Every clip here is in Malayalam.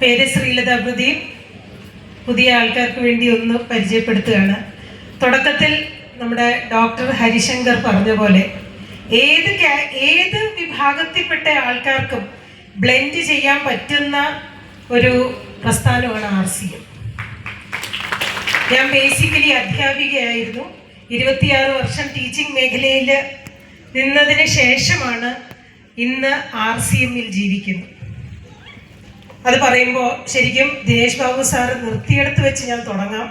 പേര് ശ്രീലത പ്രദീപ്. പുതിയ ആൾക്കാർക്ക് വേണ്ടി ഒന്ന് പരിചയപ്പെടുത്തുകയാണ്. തുടക്കത്തിൽ നമ്മുടെ ഡോക്ടർ ഹരിശങ്കർ പറഞ്ഞ പോലെ ഏത് ഏത് വിഭാഗത്തിൽപ്പെട്ട ആൾക്കാർക്കും ബ്ലെൻഡ് ചെയ്യാൻ പറ്റുന്ന ഒരു പ്രസ്ഥാനമാണ് ആർ സി എം. ഞാൻ ബേസിക്കലി അധ്യാപികയായിരുന്നു. ഇരുപത്തിയാറ് വർഷം ടീച്ചിങ് മേഖലയിൽ നിന്നതിന് ശേഷമാണ് ഇന്ന് ആർ സി എമ്മിൽ ജീവിക്കുന്നത്. അത് പറയുമ്പോൾ ശരിക്കും ദിനേശ് ബാബു സാറ് നിർത്തിയെടുത്ത് വെച്ച് ഞാൻ തുടങ്ങാം.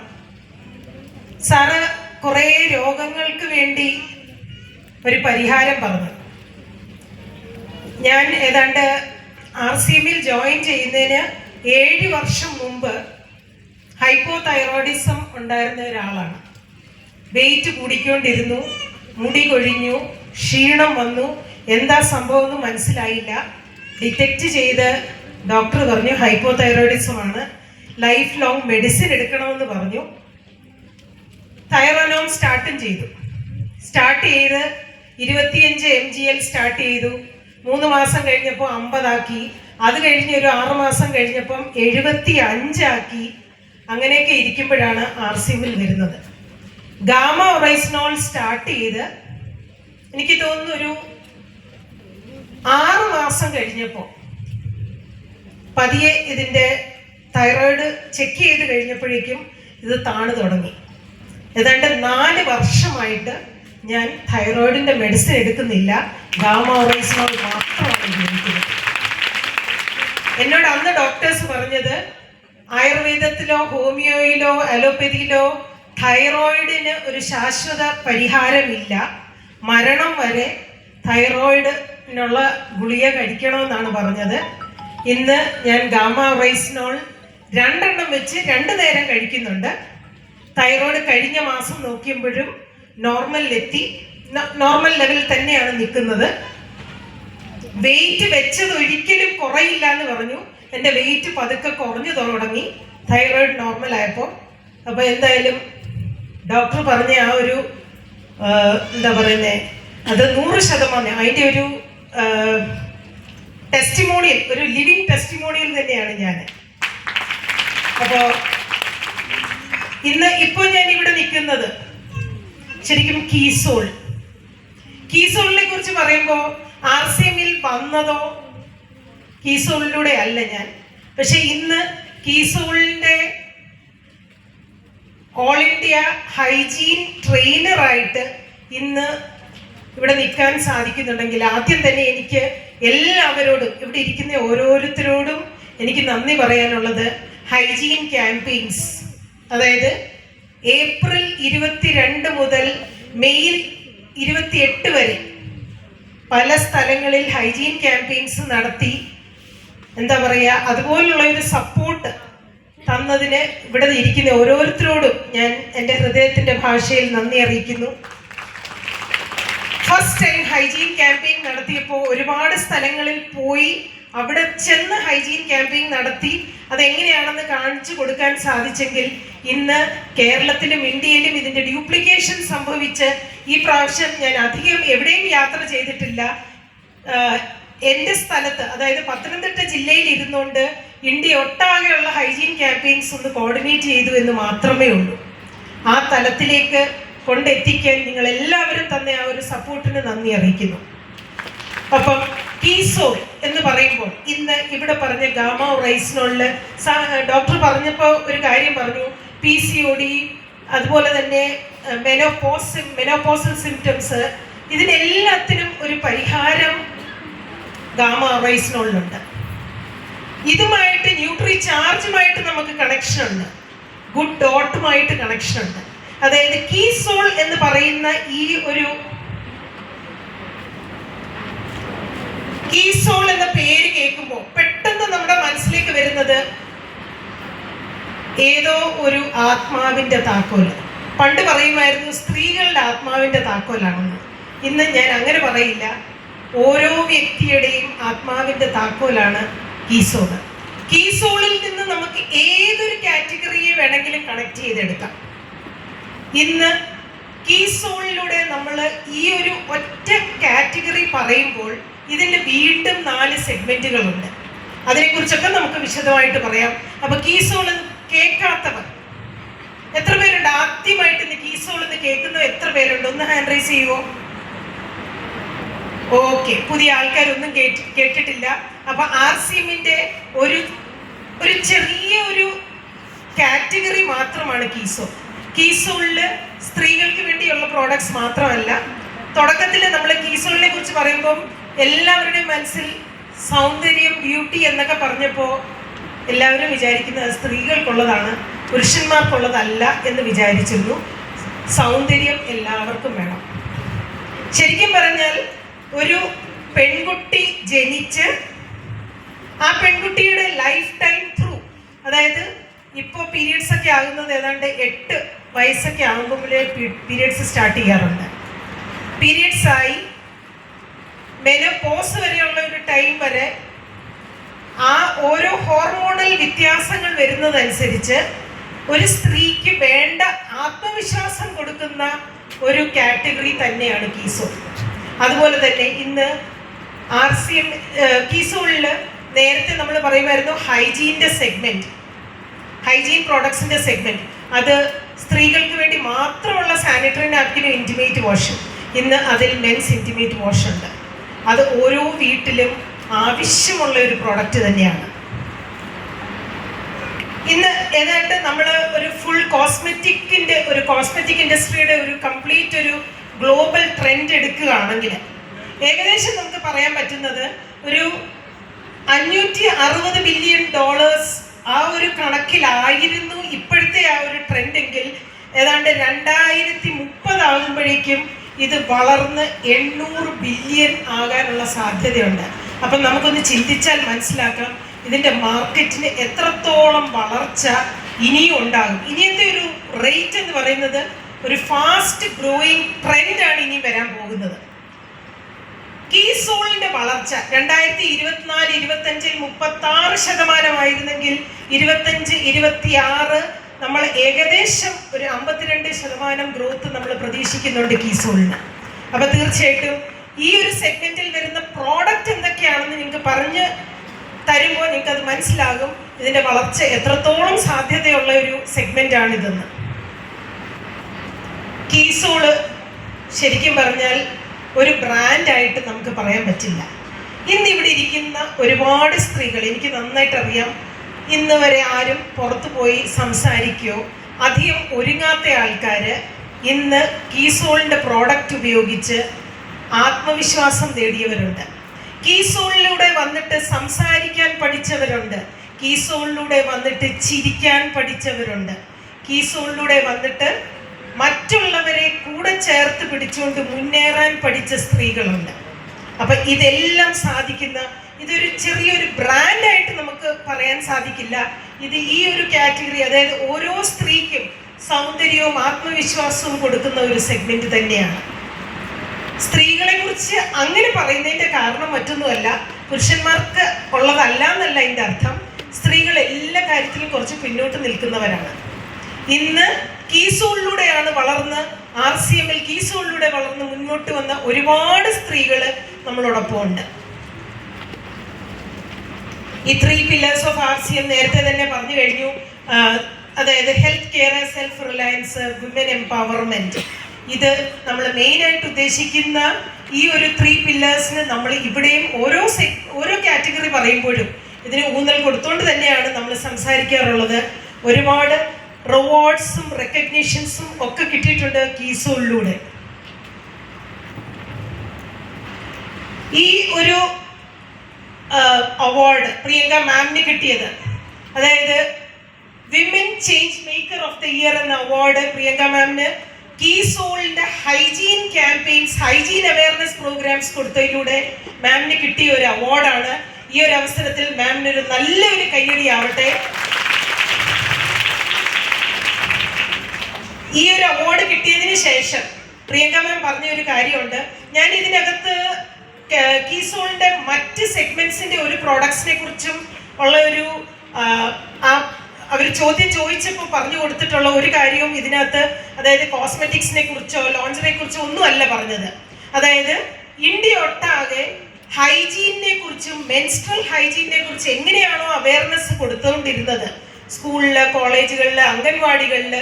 സാറ് കുറേ രോഗങ്ങൾക്ക് വേണ്ടി ഒരു പരിഹാരം പറഞ്ഞു. ഞാൻ ഏതാണ്ട് ആർ സി എമ്മിൽ ജോയിൻ ചെയ്യുന്നതിന് ഏഴ് വർഷം മുമ്പ് ഹൈപ്പോ തൈറോയിഡിസം ഉണ്ടായിരുന്ന ഒരാളാണ്. വെയിറ്റ് കൂടിക്കൊണ്ടിരുന്നു മുടി കൊഴിഞ്ഞു ക്ഷീണം വന്നു. എന്താ സംഭവം എന്ന് മനസ്സിലായില്ല. ഡിറ്റക്റ്റ് ചെയ്ത് ഡോക്ടർ പറഞ്ഞു ഹൈപ്പോ തൈറോയിഡിസം ആണ്. ലൈഫ് ലോങ് മെഡിസിൻ എടുക്കണമെന്ന് പറഞ്ഞു. തൈറോനോം സ്റ്റാർട്ടും ചെയ്തു. സ്റ്റാർട്ട് ചെയ്ത് ഇരുപത്തിയഞ്ച് എം ജി എൽ സ്റ്റാർട്ട് ചെയ്തു. മൂന്ന് മാസം കഴിഞ്ഞപ്പോൾ അമ്പതാക്കി. അത് കഴിഞ്ഞ് ഒരു ആറ് മാസം കഴിഞ്ഞപ്പം എഴുപത്തി അഞ്ചാക്കി അങ്ങനെയൊക്കെ ഇരിക്കുമ്പോഴാണ് ആർ സിവിൽ വരുന്നത്. ഗാമ ഒറൈസ്നോൾ സ്റ്റാർട്ട് ചെയ്ത് എനിക്ക് തോന്നുന്നു ഒരു ആറ് മാസം കഴിഞ്ഞപ്പോൾ പതിയെ ഇതിന്റെ തൈറോയിഡ് ചെക്ക് ചെയ്ത് കഴിഞ്ഞപ്പോഴേക്കും ഇത് താണു തുടങ്ങി. ഏതാണ്ട് നാല് വർഷമായിട്ട് ഞാൻ തൈറോയിഡിന്റെ മെഡിസിൻ എടുക്കുന്നില്ല. ഗാമ ഓറൈസിനോൾ മാത്രമാണ് ഉപയോഗിക്കുന്നത്. എന്നോട് അന്ന് ഡോക്ടേഴ്സ് പറഞ്ഞത് ആയുർവേദത്തിലോ ഹോമിയോയിലോ അലോപ്പതിയിലോ തൈറോയിഡിന് ഒരു ശാശ്വത പരിഹാരമില്ല. മരണം വരെ തൈറോയിഡിനുള്ള ഗുളിക കഴിക്കണമെന്നാണ് പറഞ്ഞത്. ഇന്ന് ഞാൻ ഗാമ റൈസിനോൾ രണ്ടെണ്ണം വെച്ച് രണ്ട് നേരം കഴിക്കുന്നുണ്ട്. തൈറോയ്ഡ് കഴിഞ്ഞ മാസം നോക്കിയപ്പോഴും നോർമലിലെത്തി. നോർമൽ ലെവലിൽ തന്നെയാണ് നിൽക്കുന്നത്. വെയിറ്റ് വെച്ചത് ഒരിക്കലും കുറയില്ല എന്ന് പറഞ്ഞു. എന്റെ വെയിറ്റ് പതുക്കെ കുറഞ്ഞു തുടങ്ങി. തൈറോയിഡ് നോർമൽ ആയപ്പോൾ അപ്പോൾ എന്തായാലും ഡോക്ടർ പറഞ്ഞ ആ ഒരു എന്താ പറയുന്നത് അത് നൂറ് ശതമാനം അതിന്റെ ഒരു ടെസ്റ്റിമോണിയൽ ഒരു ലിവിങ് ടെസ്റ്റിമോണിയൽ തന്നെയാണ് ഞാൻ. അപ്പോ ഇന്ന് ഇപ്പോൾ ഞാൻ ഇവിടെ നിൽക്കുന്നത് ശരിക്കും കീസോൾ. കീസോളിനെ കുറിച്ച് പറയുമ്പോൾ ആർ സി എമ്മിൽ വന്നതോ കീസോളിലൂടെ അല്ല ഞാൻ. പക്ഷെ ഇന്ന് കീസോളിന്റെ ഓൾ ഇന്ത്യ ഹൈജീൻ ട്രെയിനറായിട്ട് ഇന്ന് ഇവിടെ നിൽക്കാൻ സാധിക്കുന്നുണ്ടെങ്കിൽ ആദ്യം തന്നെ എനിക്ക് എല്ലാവരോടും ഇവിടെ ഇരിക്കുന്ന ഓരോരുത്തരോടും എനിക്ക് നന്ദി പറയാനുള്ളത് ഹൈജീൻ ക്യാമ്പയിൻസ്. അതായത് ഏപ്രിൽ ഇരുപത്തിരണ്ട് മുതൽ മെയ് ഇരുപത്തിയെട്ട് വരെ പല സ്ഥലങ്ങളിൽ ഹൈജീൻ ക്യാമ്പയിൻസ് നടത്തി. എന്താ പറയുക അതുപോലുള്ള ഒരു സപ്പോർട്ട് തന്നതിന് ഇവിടെ ഇരിക്കുന്ന ഓരോരുത്തരോടും ഞാൻ എന്റെ ഹൃദയത്തിന്റെ ഭാഷയിൽ നന്ദി അറിയിക്കുന്നു. ഫസ്റ്റ് ടൈം ഹൈജീൻ ക്യാമ്പയിൻ നടത്തിയപ്പോൾ ഒരുപാട് സ്ഥലങ്ങളിൽ പോയി അവിടെ ചെന്ന് ഹൈജീൻ ക്യാമ്പയിൻ നടത്തി. അതെങ്ങനെയാണെന്ന് കാണിച്ചു കൊടുക്കാൻ സാധിച്ചെങ്കിൽ ഇന്ന് കേരളത്തിലും ഇന്ത്യയിലും ഇതിന്റെ ഡ്യൂപ്ലിക്കേഷൻ സംഭവിച്ച് ഈ പ്രാവശ്യം ഞാൻ അധികം എവിടെയും യാത്ര ചെയ്തിട്ടില്ല. എന്റെ സ്ഥലത്ത് അതായത് പത്തനംതിട്ട ജില്ലയിൽ ഇരുന്നുകൊണ്ട് ഇന്ത്യ ഒട്ടാകെയുള്ള ഹൈജീൻ ക്യാമ്പയിൻസ് ഒന്ന് കോർഡിനേറ്റ് ചെയ്തു എന്ന് മാത്രമേ ഉള്ളൂ. ആ തലത്തിലേക്ക് കൊണ്ടെത്തിക്കാൻ നിങ്ങൾ എല്ലാവരും തന്നെ ആ ഒരു സപ്പോർട്ടിന് നന്ദി അറിയിക്കുന്നു. അപ്പം കീസോ എന്ന് പറയുമ്പോൾ ഇന്ന് ഇവിടെ പറഞ്ഞ ഗാമ റൈസിനുള്ള ഡോക്ടർ പറഞ്ഞപ്പോൾ ഒരു കാര്യം പറഞ്ഞു. പി സി ഒ ഡി അതുപോലെ തന്നെ മെനോപോസ് മെനോപോസൽ സിംറ്റംസ് ഇതിനെല്ലാത്തിനും ഒരു പരിഹാരം ഗാമ റൈസിനുള്ളുണ്ട്. ഇതുമായിട്ട് ന്യൂട്രി ചാർജുമായിട്ട് നമുക്ക് കണക്ഷൻ ഉണ്ട്. ഗുഡ് ഡോട്ടുമായിട്ട് കണക്ഷൻ ഉണ്ട്. അതായത് കീ സോൾ എന്ന് പറയുന്ന ഈ ഒരു കീസോൾ എന്ന പേര് കേൾക്കുമ്പോൾ പെട്ടെന്ന് നമ്മുടെ മനസ്സിലേക്ക് വരുന്നത് ഏതോ ഒരു ആത്മാവിന്റെ താക്കോൽ പണ്ട് പറയുമായിരുന്നു സ്ത്രീകളുടെ ആത്മാവിന്റെ താക്കോലാണെന്ന്. ഇന്ന് ഞാൻ അങ്ങനെ പറയില്ല. ഓരോ വ്യക്തിയുടെയും ആത്മാവിന്റെ താക്കോലാണ് കീസോൾ കീസോളിൽ നിന്ന് നമുക്ക് ഏതൊരു കാറ്റഗറിയെ വേണമെങ്കിലും കണക്ട് ചെയ്തെടുക്കാം. ഇന്ന് കീസോളിലൂടെ നമ്മൾ ഈ ഒരു ഒറ്റ കാറ്റഗറി പറയുമ്പോൾ ഇതിന്റെ വീണ്ടും നാല് സെഗ്മെന്റുകളുണ്ട്. അതിനെക്കുറിച്ചൊക്കെ നമുക്ക് വിശദമായിട്ട് പറയാം. അപ്പൊ കീസോൾ കേൾക്കാത്തവർ. എത്ര പേരുണ്ട്? ആദ്യമായിട്ട് ഇന്ന് കീസോൾ എന്ന് കേൾക്കുന്നത് എത്ര പേരുണ്ട്? ഒന്ന് ഹാൻഡ് റൈസ് ചെയ്യുമോ ഓക്കെ പുതിയ ആൾക്കാരൊന്നും കേട്ടി കേട്ടിട്ടില്ല. അപ്പൊ ആർ സി എമ്മിന്റെ ഒരു ഒരു ചെറിയ ഒരു കാറ്റഗറി മാത്രമാണ് കീസോ കീസോളിൽ സ്ത്രീകൾക്ക് വേണ്ടിയുള്ള പ്രോഡക്ട്സ് മാത്രമല്ല തുടക്കത്തിൽ നമ്മൾ കീസോളിനെ കുറിച്ച് പറയുമ്പോൾ എല്ലാവരുടെയും മനസ്സിൽ സൗന്ദര്യം ബ്യൂട്ടി എന്നൊക്കെ പറഞ്ഞപ്പോൾ എല്ലാവരും വിചാരിക്കുന്നത് സ്ത്രീകൾക്കുള്ളതാണ് പുരുഷന്മാർക്കുള്ളതല്ല എന്ന് വിചാരിച്ചിരുന്നു. സൗന്ദര്യം എല്ലാവർക്കും വേണം. ശരിക്കും പറഞ്ഞാൽ ഒരു പെൺകുട്ടി ജനിച്ച് ആ പെൺകുട്ടിയുടെ ലൈഫ് ടൈം ത്രൂ അതായത് ഇപ്പോൾ പീരീഡ്സ് ഒക്കെ ആകുന്നത് ഏതാണ്ട് എട്ട് വയസ്സൊക്കെ ആകുമ്പോഴേ പീരീഡ്സ് സ്റ്റാർട്ട് ചെയ്യാറുണ്ട്. പീരീഡ്സ് ആയി മെനോപോസ് വരെയുള്ള ഒരു ടൈം വരെ ആ ഓരോ ഹോർമോണൽ വ്യത്യാസങ്ങൾ വരുന്നതനുസരിച്ച് ഒരു സ്ത്രീക്ക് വേണ്ട ആത്മവിശ്വാസം കൊടുക്കുന്ന ഒരു കാറ്റഗറി തന്നെയാണ് കീസോ അതുപോലെ തന്നെ ഇന്ന് ആർ സി എം കീസോളിൽ നേരത്തെ നമ്മൾ പറയുമായിരുന്നു ഹൈജീന്റെ സെഗ്മെന്റ് ഹൈജീൻ പ്രോഡക്ട്സിന്റെ സെഗ്മെന്റ് അത് സ്ത്രീകൾക്ക് വേണ്ടി മാത്രമുള്ള സാനിറ്ററി നാപ്കിനും ഇന്റിമേറ്റ് വാഷ് ഇന്ന് അതിൽ മെൻസ് ഇന്റിമേറ്റ് വാഷ് ഉണ്ട്. അത് ഓരോ വീട്ടിലും ആവശ്യമുള്ള ഒരു പ്രോഡക്റ്റ് തന്നെയാണ്. ഇന്ന് ഏതാണ്ട് നമ്മൾ ഒരു ഫുൾ കോസ്മെറ്റിക്കിന്റെ ഒരു കോസ്മെറ്റിക് ഇൻഡസ്ട്രിയുടെ ഒരു കംപ്ലീറ്റ് ഒരു ഗ്ലോബൽ ട്രെൻഡ് എടുക്കുകയാണെങ്കിൽ ഏകദേശം നമുക്ക് പറയാൻ പറ്റുന്നത് ഒരു അഞ്ഞൂറ്റി അറുപത് ബില്യൺ ഡോളേഴ്സ് ആ ഒരു കണക്കിലായിരുന്നു ഇപ്പോഴത്തെ ആ ഒരു ട്രെൻഡ് എങ്കിൽ. ഏതാണ്ട് രണ്ടായിരത്തി മുപ്പതാകുമ്പോഴേക്കും ഇത് വളർന്ന് എണ്ണൂറ് ബില്യൺ ആകാനുള്ള സാധ്യതയുണ്ട്. അപ്പം നമുക്കൊന്ന് ചിന്തിച്ചാൽ മനസ്സിലാക്കാം ഇതിന്റെ മാർക്കറ്റിന് എത്രത്തോളം വളർച്ച ഇനിയും ഉണ്ടാകും. ഇനിയത്തെ ഒരു റേറ്റ് എന്ന് പറയുന്നത്? ഒരു ഫാസ്റ്റ് ഗ്രോയിങ് ട്രെൻഡാണ് ഇനി വരാൻ പോകുന്നത്. കീസോളിന്റെ വളർച്ച രണ്ടായിരത്തി ഇരുപത്തിനാല് ഇരുപത്തി അഞ്ചിൽ മുപ്പത്തി ആറ് ശതമാനമായിരുന്നെങ്കിൽ ഇരുപത്തഞ്ച് ഇരുപത്തി ആറ് നമ്മൾ ഏകദേശം ഒരു അമ്പത്തിരണ്ട് ശതമാനം ഗ്രോത്ത് നമ്മൾ പ്രതീക്ഷിക്കുന്നുണ്ട് കീസോളിന് അപ്പൊ തീർച്ചയായിട്ടും ഈ ഒരു സെഗ്മെന്റിൽ വരുന്ന പ്രോഡക്റ്റ് എന്തൊക്കെയാണെന്ന് നിങ്ങൾക്ക് പറഞ്ഞ് തരുമ്പോൾ നിങ്ങൾക്ക് അത് മനസ്സിലാകും. ഇതിന്റെ വളർച്ച എത്രത്തോളം സാധ്യതയുള്ള ഒരു സെഗ്മെന്റ് ആണ് ഇതെന്ന് കീസോൾ ശരിക്കും പറഞ്ഞാൽ ഒരു ബ്രാൻഡായിട്ട് നമുക്ക് പറയാൻ പറ്റില്ല. ഇന്ന് ഇവിടെ ഇരിക്കുന്ന ഒരുപാട് സ്ത്രീകൾ എനിക്ക് നന്നായിട്ട് അറിയാം ഇന്ന് വരെ ആരും പുറത്തു പോയി സംസാരിക്കുകയോ അധികം ഒരുങ്ങാത്ത ആൾക്കാർ ഇന്ന് കീസോളിന്റെ പ്രോഡക്റ്റ് ഉപയോഗിച്ച് ആത്മവിശ്വാസം നേടിയവരുണ്ട്. കീസോളിലൂടെ വന്നിട്ട് സംസാരിക്കാൻ പഠിച്ചവരുണ്ട്. കീസോളിലൂടെ വന്നിട്ട് ചിരിക്കാൻ പഠിച്ചവരുണ്ട്. കീസോളിലൂടെ വന്നിട്ട് മറ്റുള്ളവരെ കൂടെ ചേർത്ത് പിടിച്ചുകൊണ്ട് മുന്നേറാൻ പഠിച്ച സ്ത്രീകളുണ്ട്. അപ്പൊ ഇതെല്ലാം സാധിക്കുന്ന ഇതൊരു ചെറിയൊരു ബ്രാൻഡായിട്ട് നമുക്ക് പറയാൻ സാധിക്കില്ല. ഇത് ഈ ഒരു കാറ്റഗറി അതായത് ഓരോ സ്ത്രീക്കും സൗന്ദര്യവും ആത്മവിശ്വാസവും കൊടുക്കുന്ന ഒരു സെഗ്മെന്റ് തന്നെയാണ്. സ്ത്രീകളെ കുറിച്ച് അങ്ങനെ പറയുന്നതിന്റെ കാരണം മറ്റൊന്നുമല്ല. പുരുഷന്മാർക്ക് ഉള്ളതല്ല എന്നല്ല അതിന്റെ അർത്ഥം. സ്ത്രീകൾ എല്ലാ കാര്യത്തിലും കുറച്ച് പിന്നോട്ട് നിൽക്കുന്നവരാണ്. ഇന്ന് കീസോളിലൂടെയാണ് വളർന്ന് ആർ സി എമ്മിൽ കീസോളിലൂടെ വളർന്ന് മുന്നോട്ട് വന്ന ഒരുപാട് സ്ത്രീകൾ നമ്മളോടൊപ്പം ഉണ്ട് ഈ three pillars of R C M നേരത്തെ തന്നെ പറഞ്ഞു കഴിഞ്ഞു. അതായത് health care self reliance women empowerment ഇത് നമ്മൾ മെയിൻ ആയിട്ട് ഉദ്ദേശിക്കുന്ന ഈ ഒരു ത്രീ പില്ലേഴ്സിന് നമ്മൾ ഇവിടെയും ഓരോ സെ ഓരോ കാറ്റഗറി പറയുമ്പോഴും ഇതിന് ഊന്നൽ കൊടുത്തുകൊണ്ട് തന്നെയാണ് നമ്മൾ സംസാരിക്കാറുള്ളത്. ഒരുപാട് റിവാർഡ്സും റെക്കഗ്നീഷൻസും ഒക്കെ കിട്ടിയിട്ടുണ്ട് കീസോളിലൂടെ ഈ ഒരു അവാർഡ് പ്രിയങ്ക മാമിന് കിട്ടിയത്. അതായത് women change maker of the year എന്ന അവാർഡ് പ്രിയങ്ക മാമിന് കീസോളിന്റെ hygiene campaigns hygiene awareness programmes കൊടുത്തതിലൂടെ മാമിന് കിട്ടിയ ഒരു അവാർഡാണ് ഈ ഒരു അവസരത്തിൽ മാമിന് ഒരു നല്ലൊരു കയ്യടി ആവട്ടെ. അവാർഡ് കിട്ടിയതിന് ശേഷം പ്രിയങ്ക മാം പറഞ്ഞ ഒരു കാര്യമുണ്ട്. ഞാൻ ഇതിനകത്ത് കീസോളിന്റെ മറ്റ് സെഗ്മെന്റ്സിന്റെ ഒരു പ്രോഡക്ട്സിനെ കുറിച്ചും ഉള്ള ഒരു അവർ ചോദ്യം ചോദിച്ചപ്പോൾ പറഞ്ഞു കൊടുത്തിട്ടുള്ള ഒരു കാര്യവും ഇതിനകത്ത് അതായത് കോസ്മെറ്റിക്സിനെ കുറിച്ചോ ലോഞ്ചറിനെ കുറിച്ചോ ഒന്നും അല്ല പറഞ്ഞത്. അതായത് ഇന്ത്യ ഒട്ടാകെ ഹൈജീനിനെ കുറിച്ചും മെൻസ്ട്രൽ ഹൈജീനിനെ കുറിച്ച് എങ്ങനെയാണോ അവയർനെസ് കൊടുത്തുകൊണ്ടിരുന്നത് സ്കൂളിൽ കോളേജുകളിൽ അംഗൻവാടികളിൽ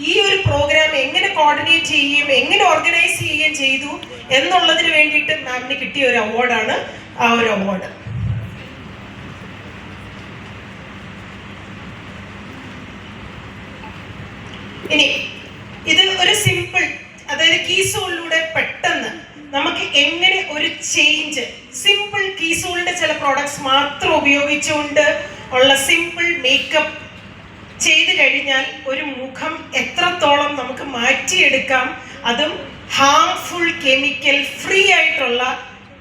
ഈ ഒരു പ്രോഗ്രാം എങ്ങനെ കോർഡിനേറ്റ് ചെയ്യുകയും എങ്ങനെ ഓർഗനൈസ് ചെയ്യുകയും ചെയ്തു എന്നുള്ളതിന് വേണ്ടിയിട്ട് മാമിന് കിട്ടിയ ഒരു അവാർഡാണ് ആ ഒരു അവാർഡ് ഇനി ഇത് ഒരു സിമ്പിൾ അതായത് കീസോളിലൂടെ പെട്ടെന്ന് നമുക്ക് എങ്ങനെ ഒരു ചേഞ്ച് സിമ്പിൾ കീസോളിന്റെ ചില പ്രോഡക്ട്സ് മാത്രം ഉപയോഗിച്ചുകൊണ്ട് ഉള്ള സിമ്പിൾ മേക്കപ്പ് ചെയ്തു കഴിഞ്ഞാൽ ഒരു മുഖം എത്രത്തോളം നമുക്ക് മാറ്റിയെടുക്കാം അതും ഹാംഫുൾ കെമിക്കൽ ഫ്രീ ആയിട്ടുള്ള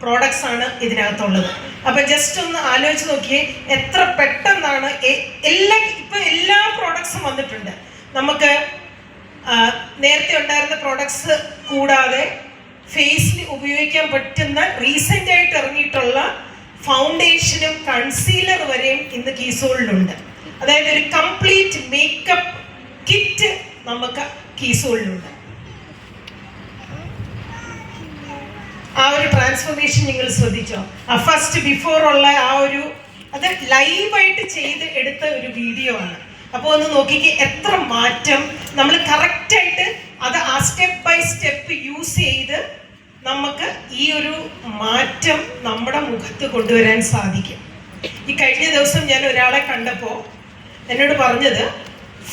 പ്രോഡക്ട്സ് ആണ് ഇതിനകത്തുള്ളത്. അപ്പൊ ജസ്റ്റ് ഒന്ന് ആലോചിച്ച് നോക്കിയേ എത്ര പെട്ടെന്നാണ് എല്ലാ ഇപ്പൊ എല്ലാ പ്രോഡക്ട്സും വന്നിട്ടുണ്ട്. നമുക്ക് നേരത്തെ ഉണ്ടായിരുന്ന പ്രോഡക്ട്സ് കൂടാതെ ഫേസിൽ ഉപയോഗിക്കാൻ പറ്റുന്ന റീസെന്റ് ആയിട്ട് ഇറങ്ങിയിട്ടുള്ള ഫൗണ്ടേഷനും കൺസീലർ വരെയും ഇന്ന് കീസോളിലുണ്ട് അതായത് ഒരു കംപ്ലീറ്റ് മേക്കപ്പ് കിറ്റ് നമുക്ക് കീസോളിലുണ്ട് ആ ഒരു ട്രാൻസ്ഫോർമേഷൻ നിങ്ങൾ ശ്രദ്ധിച്ചോ? ആ ഫസ്റ്റ് ബിഫോർ ഉള്ള ആ ഒരു അത് ലൈവായിട്ട് ചെയ്ത് എടുത്ത ഒരു വീഡിയോ ആണ്. അപ്പോൾ ഒന്ന് നോക്കിക്ക് എത്ര മാറ്റം നമ്മൾ കറക്റ്റായിട്ട് അത് ആ സ്റ്റെപ്പ് ബൈ സ്റ്റെപ്പ് യൂസ് ചെയ്ത് നമുക്ക് ഈ ഒരു മാറ്റം നമ്മുടെ മുഖത്ത് കൊണ്ടുവരാൻ സാധിക്കും. ഈ കഴിഞ്ഞ ദിവസം ഞാൻ ഒരാളെ കണ്ടപ്പോൾ എന്നോട് പറഞ്ഞത്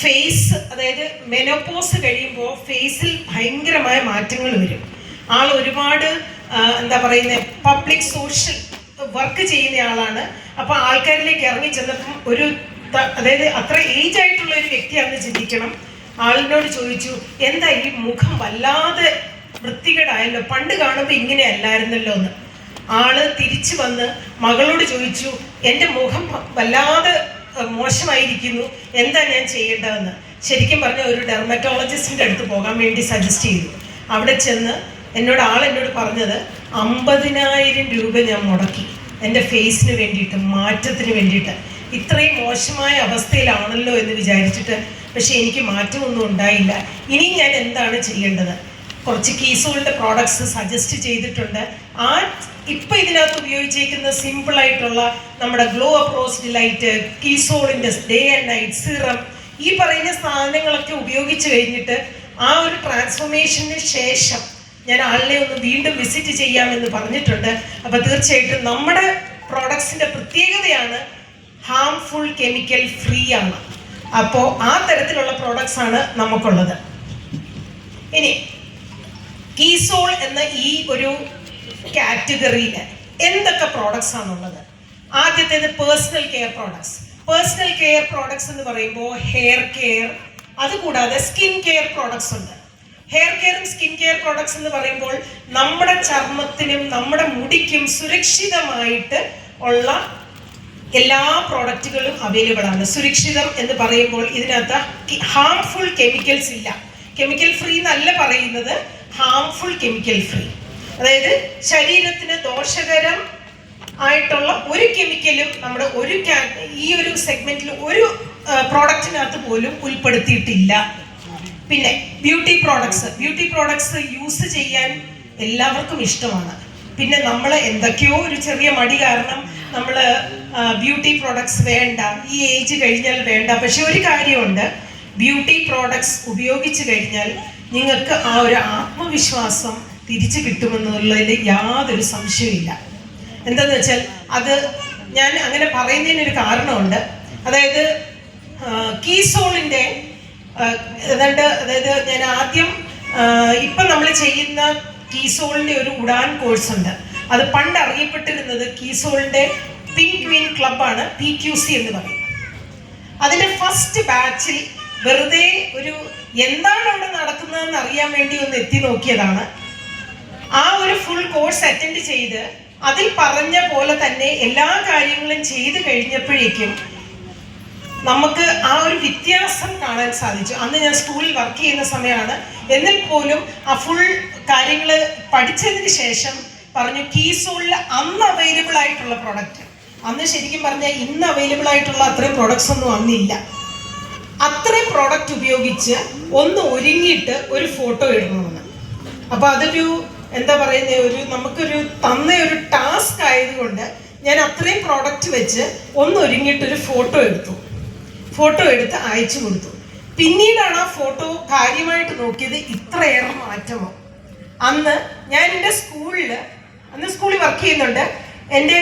ഫേസ് അതായത് മെനോപോസ് കഴിയുമ്പോൾ ഫേസിൽ ഭയങ്കരമായ മാറ്റങ്ങൾ വരും. ആൾ ഒരുപാട് എന്താ പറയുന്നത് പബ്ലിക് സോഷ്യൽ വർക്ക് ചെയ്യുന്ന ആളാണ്. അപ്പോൾ ആൾക്കാരിലേക്ക് ഇറങ്ങി ചെന്നപ്പം ഒരു അതായത് അത്ര ഏജ് ആയിട്ടുള്ള ഒരു വ്യക്തിയാണെന്ന് ചിന്തിക്കണം. ആളിനോട് ചോദിച്ചു എന്താ ഈ മുഖം വല്ലാതെ വൃത്തികേടായല്ലോ? പണ്ട് കാണുമ്പോൾ ഇങ്ങനെ അല്ലായിരുന്നല്ലോ എന്ന്. ആൾ തിരിച്ചു വന്ന് മകളോട് ചോദിച്ചു എന്റെ മുഖം വല്ലാതെ മോശമായിരിക്കുന്നു. എന്താ ഞാൻ ചെയ്യേണ്ടതെന്ന്? ശരിക്കും പറഞ്ഞ ഒരു ഡെർമറ്റോളജിസ്റ്റിന്റെ അടുത്ത് പോകാൻ വേണ്ടി സജസ്റ്റ് ചെയ്തു. അവിടെ ചെന്ന് എന്നോട് ആൾ എന്നോട് പറഞ്ഞത് അമ്പതിനായിരം രൂപ ഞാൻ മുടക്കി. എന്റെ ഫേസിന് വേണ്ടിയിട്ട് മാറ്റത്തിന് വേണ്ടിയിട്ട്. ഇത്രയും മോശമായ അവസ്ഥയിലാണല്ലോ എന്ന് വിചാരിച്ചിട്ട് പക്ഷേ എനിക്ക് മാറ്റമൊന്നും ഉണ്ടായില്ല. ഇനി ഞാൻ എന്താണ് ചെയ്യേണ്ടത്? കുറച്ച് കീസുകളുടെ പ്രോഡക്ട്സ് സജസ്റ്റ് ചെയ്തിട്ടുണ്ട്. ആ ഇപ്പം ഇതിനകത്ത് ഉപയോഗിച്ചേക്കുന്ന സിമ്പിൾ ആയിട്ടുള്ള നമ്മുടെ ഗ്ലോ അപ്രോസ് ഡിലൈറ്റ് കീസോളിന്റെ ഡേ ആൻഡ് നൈറ്റ് സിറം ഈ പറയുന്ന സാധനങ്ങളൊക്കെ ഉപയോഗിച്ച് കഴിഞ്ഞിട്ട് ആ ഒരു ട്രാൻസ്ഫോർമേഷന് ശേഷം ഞാൻ ആളിനെ ഒന്ന് വീണ്ടും വിസിറ്റ് ചെയ്യാമെന്ന് പറഞ്ഞിട്ടുണ്ട്. അപ്പോൾ തീർച്ചയായിട്ടും നമ്മുടെ പ്രോഡക്ട്സിന്റെ പ്രത്യേകതയാണ് ഹാംഫുൾ കെമിക്കൽ ഫ്രീ ആണ്. അപ്പോ ആ തരത്തിലുള്ള പ്രോഡക്ട്സ് ആണ് നമുക്കുള്ളത്. ഇനി കീസോൾ എന്ന ഈ ഒരു കാറ്റഗറിയിൽ എന്തൊക്കെ പ്രോഡക്ട്സ് ആണുള്ളത്? ആദ്യത്തേത് personal care products personal care products എന്ന് പറയുമ്പോൾ ഹെയർ കെയർ അതുകൂടാതെ സ്കിൻ കെയർ പ്രോഡക്ട്സ് ഉണ്ട്. ഹെയർ കെയറും സ്കിൻ കെയർ പ്രോഡക്ട്സ് എന്ന് പറയുമ്പോൾ നമ്മുടെ ചർമ്മത്തിനും നമ്മുടെ മുടിക്കും സുരക്ഷിതമായിട്ട് ഉള്ള എല്ലാ പ്രോഡക്റ്റുകളും അവൈലബിൾ ആണ്. സുരക്ഷിതം എന്ന് പറയുമ്പോൾ ഇതിനകത്ത് ഹാംഫുൾ കെമിക്കൽസ് ഇല്ല. കെമിക്കൽ ഫ്രീ എന്നല്ല പറയുന്നത് ഹാംഫുൾ കെമിക്കൽ ഫ്രീ അതായത് ശരീരത്തിന് ദോഷകരം ആയിട്ടുള്ള ഒരു കെമിക്കലും നമ്മുടെ ഒരു ഈ ഒരു സെഗ്മെന്റിൽ ഒരു പ്രോഡക്റ്റിനകത്ത് പോലും ഉൾപ്പെടുത്തിയിട്ടില്ല. പിന്നെ beauty products beauty products use ചെയ്യാൻ എല്ലാവർക്കും ഇഷ്ടമാണ്. പിന്നെ നമ്മൾ എന്തൊക്കെയോ ഒരു ചെറിയ മടി കാരണം നമ്മൾ ബ്യൂട്ടി പ്രോഡക്ട്സ് വേണ്ട. ഈ ഏജ് കഴിഞ്ഞാൽ വേണ്ട. പക്ഷെ ഒരു കാര്യമുണ്ട്. ബ്യൂട്ടി പ്രോഡക്ട്സ് ഉപയോഗിച്ച് കഴിഞ്ഞാൽ നിങ്ങൾക്ക് ആ ഒരു ആത്മവിശ്വാസം തിരിച്ചു കിട്ടുമെന്നുള്ളതിൽ യാതൊരു സംശയമില്ല എന്താന്ന് വെച്ചാൽ അത് ഞാൻ അങ്ങനെ പറയുന്നതിനൊരു കാരണമുണ്ട്. അതായത് കീസോളിന്റെ ഏതാണ്ട് അതായത് ഞാൻ ആദ്യം ഇപ്പൊ നമ്മൾ ചെയ്യുന്ന കീസോളിന്റെ ഒരു ഉഡാൻ കോഴ്സ് ഉണ്ട്. അത് പണ്ട് അറിയപ്പെട്ടിരുന്നത് കീസോളിന്റെ പിങ്ക് ക്വീൻ ക്ലബാണ് പി ക്യു സി എന്ന് പറയുന്നത് അതിന്റെ ഫസ്റ്റ് ബാച്ചിൽ വെറുതെ ഒരു എന്താണ് അവിടെ നടക്കുന്നതെന്ന് അറിയാൻ വേണ്ടി ഒന്ന് എത്തി നോക്കിയതാണ്. ആ ഒരു ഫുൾ കോഴ്സ് അറ്റൻഡ് ചെയ്ത് അതിൽ പറഞ്ഞ പോലെ തന്നെ എല്ലാ കാര്യങ്ങളും ചെയ്തു കഴിഞ്ഞപ്പോഴേക്കും നമുക്ക് ആ ഒരു വ്യത്യാസം കാണാൻ സാധിച്ചു. അന്ന് ഞാൻ സ്കൂളിൽ വർക്ക് ചെയ്യുന്ന സമയമാണ്. എന്നിൽ പോലും ആ ഫുൾ കാര്യങ്ങൾ പഠിച്ചതിന് ശേഷം പറഞ്ഞു കീസോളിൽ അന്ന് അവൈലബിൾ ആയിട്ടുള്ള പ്രൊഡക്റ്റ് അന്ന് ശരിക്കും പറഞ്ഞാൽ ഇന്ന് അവൈലബിൾ ആയിട്ടുള്ള അത്രയും പ്രൊഡക്ട്സ് ഒന്നും അന്നില്ല. അത്രയും പ്രോഡക്റ്റ് ഉപയോഗിച്ച് ഒന്ന് ഒരുങ്ങിയിട്ട് ഒരു ഫോട്ടോ ഇടണമെന്ന്. അപ്പോൾ അതൊരു എന്താ പറയുന്ന ഒരു നമുക്കൊരു തന്ന ഒരു ടാസ്ക് ആയതുകൊണ്ട് ഞാൻ അത്രയും പ്രോഡക്റ്റ് വെച്ച് ഒന്ന് ഒരുങ്ങിയിട്ടൊരു ഫോട്ടോ എടുത്തു. ഫോട്ടോ എടുത്ത് അയച്ചു കൊടുത്തു. പിന്നീടാണ് ആ ഫോട്ടോ കാര്യമായിട്ട് നോക്കിയത് ഇത്രയേറെ മാറ്റമോ അന്ന് ഞാൻ എന്റെ സ്കൂളിൽ അന്ന് സ്കൂളിൽ വർക്ക് ചെയ്യുന്നുണ്ട്. എന്റെ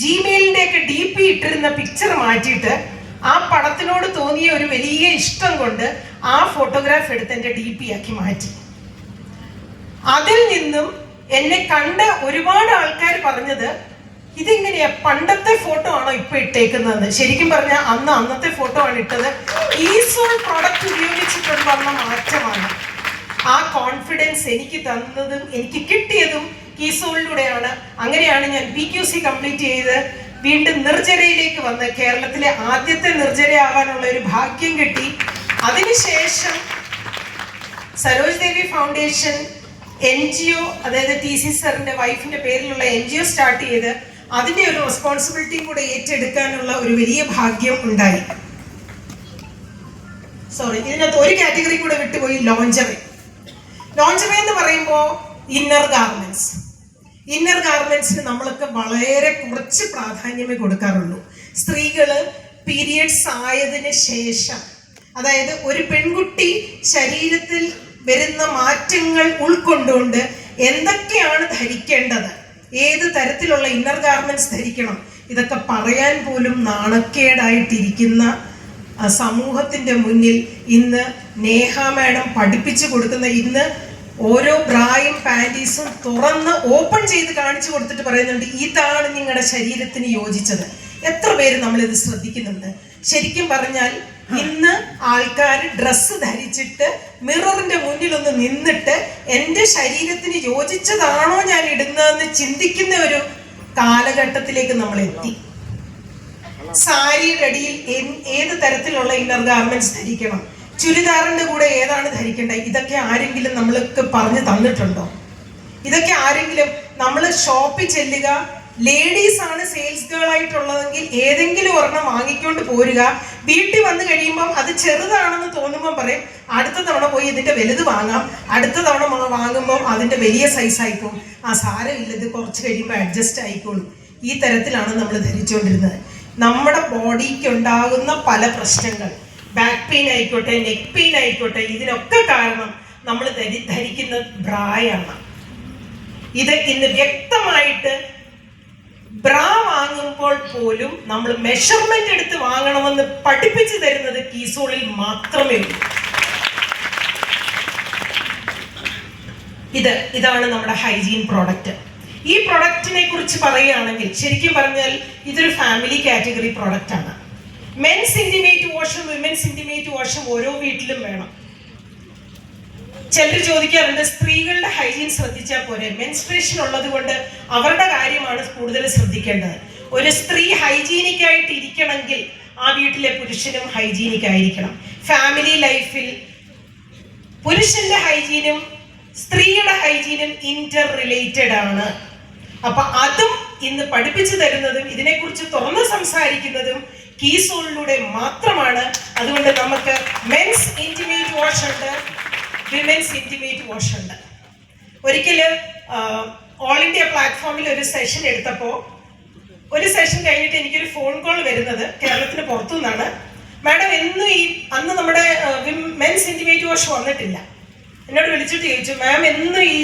ജിമെയിലിന്റെ ഒക്കെ ഡി പി ഇട്ടിരുന്ന പിക്ചർ മാറ്റിയിട്ട് ആ പടത്തിനോട് തോന്നിയ ഒരു വലിയ ഇഷ്ടം കൊണ്ട് ആ ഫോട്ടോഗ്രാഫ് എടുത്ത് എന്റെ ഡി പി ആക്കി മാറ്റി. അതിൽ നിന്നും എന്നെ കണ്ട ഒരുപാട് ആൾക്കാർ പറഞ്ഞത് ഇതെങ്ങനെയാ പണ്ടത്തെ ഫോട്ടോ ആണോ ഇപ്പൊ ഇട്ടേക്കുന്നത് ശരിക്കും പറഞ്ഞാൽ അന്ന് അന്നത്തെ ഫോട്ടോ ആണ് ഇട്ടത്. ഈസോൾ പ്രോഡക്റ്റ് ഉപയോഗിച്ചിട്ടുണ്ട് വന്ന മാറ്റമാണ്. ആ കോൺഫിഡൻസ് എനിക്ക് തന്നതും എനിക്ക് കിട്ടിയതും കീസോളിലൂടെയാണ് അങ്ങനെയാണ് ഞാൻ ബി ക്യു സി കംപ്ലീറ്റ് ചെയ്ത് വീണ്ടും നിർജരയിലേക്ക് വന്ന് കേരളത്തിലെ ആദ്യത്തെ നിർജര ആവാനുള്ള ഒരു ഭാഗ്യം കിട്ടി. അതിനുശേഷം Saroj Devi foundation N G O അതായത് ടി സി സാറിന്റെ വൈഫിന്റെ പേരിലുള്ള എൻ ജി ഒ സ്റ്റാർട്ട് ചെയ്ത് അതിന്റെ ഒരു റെസ്പോൺസിബിലിറ്റിയും കൂടെ ഏറ്റെടുക്കാനുള്ള ഒരു വലിയ ഭാഗ്യം ഉണ്ടായി. സോറി ഇതിനകത്ത് ഒരു കാറ്റഗറി കൂടെ വിട്ടുപോയി ലോഞ്ചറി ലോഞ്ചറി എന്ന് പറയുമ്പോൾ ഇന്നർ ഗാർമെന്റ്സ് ഇന്നർ ഗാർമെന്റ്സിന് നമ്മളൊക്കെ വളരെ കുറച്ച് പ്രാധാന്യമേ കൊടുക്കാറുള്ളൂ. സ്ത്രീകൾ പീരിയഡ്സ് ആയതിന് ശേഷം അതായത് ഒരു പെൺകുട്ടി ശരീരത്തിൽ വരുന്ന മാറ്റങ്ങൾ ഉൾക്കൊണ്ടുകൊണ്ട് എന്തൊക്കെയാണ് ധരിക്കേണ്ടത്? ഏത് തരത്തിലുള്ള ഇന്നർ ഗാർമെന്റ്സ് ധരിക്കണം? ഇതൊക്കെ പറയാൻ പോലും നാണക്കേടായിട്ടിരിക്കുന്ന സമൂഹത്തിന്റെ മുന്നിൽ ഇന്ന് നേഹ മാഡം പഠിപ്പിച്ചു കൊടുക്കുന്ന ഇന്ന് ഓരോ ബ്രായും പാന്റീസും തുറന്ന് ഓപ്പൺ ചെയ്ത് കാണിച്ചു കൊടുത്തിട്ട് പറയുന്നുണ്ട് ഇതാണ് നിങ്ങളുടെ ശരീരത്തിന് യോജിച്ചത്. എത്ര പേര് നമ്മളിത് ശ്രദ്ധിക്കുന്നുണ്ട്. ശരിക്കും പറഞ്ഞാൽ ഇന്ന് ആൾക്കാർ ഡ്രസ്സ് ധരിച്ചിട്ട് മിററിന്റെ മുന്നിൽ ഒന്ന് നിന്നിട്ട് എന്റെ ശരീരത്തിന് യോജിച്ചതാണോ ഞാൻ ഇടുന്നതെന്ന് ചിന്തിക്കുന്ന ഒരു കാലഘട്ടത്തിലേക്ക് നമ്മൾ എത്തി. സാരിയുടെ അടിയിൽ ഏത് തരത്തിലുള്ള ഇന്നർ ഗാർമെന്റ്സ് ധരിക്കണം? ചുരിദാറിന്റെ കൂടെ ഏതാണ് ധരിക്കേണ്ടത്? ഇതൊക്കെ ആരെങ്കിലും നമ്മൾക്ക് പറഞ്ഞു തന്നിട്ടുണ്ടോ? ഇതൊക്കെ ആരെങ്കിലും നമ്മൾ ഷോപ്പിൽ ചെല്ലുക ലേഡീസ് ആണ് സെയിൽസ് ഗേൾ ആയിട്ടുള്ളതെങ്കിൽ ഏതെങ്കിലും ഒരെണ്ണം വാങ്ങിക്കൊണ്ട് പോരുക. വീട്ടിൽ വന്നു കഴിയുമ്പം അത് ചെറുതാണെന്ന് തോന്നുമ്പോൾ പറയും അടുത്ത തവണ പോയി ഇതിന്റെ വലുത് വാങ്ങാം. അടുത്ത തവണ വാങ്ങുമ്പോൾ അതിന്റെ വലിയ സൈസ് ആയിക്കോളും. ആ സാരമില്ല ഇത് കുറച്ച് കഴിയുമ്പോൾ അഡ്ജസ്റ്റ് ആയിക്കോളും. ഈ തരത്തിലാണ് നമ്മൾ ധരിച്ചുകൊണ്ടിരുന്നത്. നമ്മുടെ ബോഡിക്ക് ഉണ്ടാകുന്ന പല പ്രശ്നങ്ങൾ. ബാക്ക് പെയിൻ ആയിക്കോട്ടെ നെക്ക് പെയിൻ ആയിക്കോട്ടെ ഇതിനൊക്കെ കാരണം നമ്മൾ ധരി ധരിക്കുന്ന ബ്രായാണ് ഇത് ഇന്ന് വ്യക്തമായിട്ട് ബ്രാ വാങ്ങുമ്പോൾ പോലും നമ്മൾ മെഷർമെന്റ് എടുത്ത് വാങ്ങണമെന്ന് പഠിപ്പിച്ചു തരുന്നത് കീസോളിൽ മാത്രമേ ഉള്ളൂ. ഇത് ഇതാണ് നമ്മുടെ ഹൈജീൻ പ്രോഡക്റ്റ് ഈ പ്രൊഡക്റ്റിനെ കുറിച്ച് പറയുകയാണെങ്കിൽ ശരിക്കും പറഞ്ഞാൽ ഇതൊരു ഫാമിലി കാറ്റഗറി പ്രോഡക്റ്റ് ആണ്. മെൻസ് ഇന്റിമേറ്റ് വാഷും വിമൻസ് ഇന്റിമേറ്റ് വാഷും ഓരോ വീട്ടിലും വേണം. ചിലർ ചോദിക്കാറുണ്ട് സ്ത്രീകളുടെ ഹൈജീൻ ശ്രദ്ധിച്ചാൽ പോരെ? മെൻസ്ട്രേഷൻ ഉള്ളത് കൊണ്ട് അവരുടെ കാര്യമാണ് കൂടുതൽ ശ്രദ്ധിക്കേണ്ടത്. ഒരു സ്ത്രീ ഹൈജീനിക് ആയിട്ട് ഇരിക്കണമെങ്കിൽ ആ വീട്ടിലെ പുരുഷനും ഹൈജീനിക് ആയിരിക്കണം. ഫാമിലി ലൈഫിൽ പുരുഷന്റെ ഹൈജീനും സ്ത്രീയുടെ ഹൈജീനും ഇന്റർ റിലേറ്റഡ് ആണ്. അപ്പൊ അതും ഇന്ന് പഠിപ്പിച്ചു തരുന്നതും ഇതിനെക്കുറിച്ച് തുറന്ന് സംസാരിക്കുന്നതും കീസോളിലൂടെ മാത്രമാണ്. അതുകൊണ്ട് നമുക്ക് മെൻസ് ഇന്റിമേറ്റ് വാഷ് ഉണ്ട്. വിമൻസ് ഇന്റിമേറ്റ് വാഷ് ഉണ്ട്. ഒരിക്കൽ ഓൾ ഇന്ത്യ പ്ലാറ്റ്ഫോമിൽ ഒരു സെഷൻ എടുത്തപ്പോൾ ഒരു സെഷൻ കഴിഞ്ഞിട്ട് എനിക്കൊരു ഫോൺ കോൾ വരുന്നത് കേരളത്തിന് പുറത്തു നിന്നാണ് മാഡം എന്നും ഈ അന്ന് നമ്മുടെ മെൻസ് ഇന്റിമേറ്റ് വാഷ് വന്നിട്ടില്ല. എന്നോട് വിളിച്ചിട്ട് ചോദിച്ചു മാം എന്നും ഈ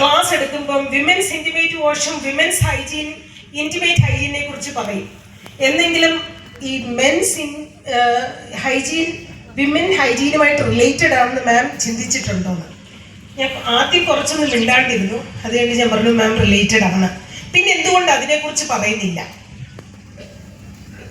ക്ലാസ് എടുക്കുമ്പം വിമൻസ് ഇന്റിമേറ്റ് വാഷും വിമൻസ് ഹൈജീൻ ഇന്റിമേറ്റ് ഹൈജീനെ കുറിച്ച് പറയും. എന്നെങ്കിലും ഈ മെൻസ് ഇൻ ഹൈജീൻ വിമൻ ഹൈജീനുമായിട്ട് റിലേറ്റഡ് ആണെന്ന് മാം ചിന്തിച്ചിട്ടുണ്ടോന്ന് ഞാൻ ആദ്യം കുറച്ചൊന്ന് മിണ്ടാണ്ടിരുന്നു. അത് കഴിഞ്ഞ് ഞാൻ പറഞ്ഞു മാം റിലേറ്റഡ് ആണ്. പിന്നെ എന്തുകൊണ്ട് അതിനെക്കുറിച്ച് പറയുന്നില്ല?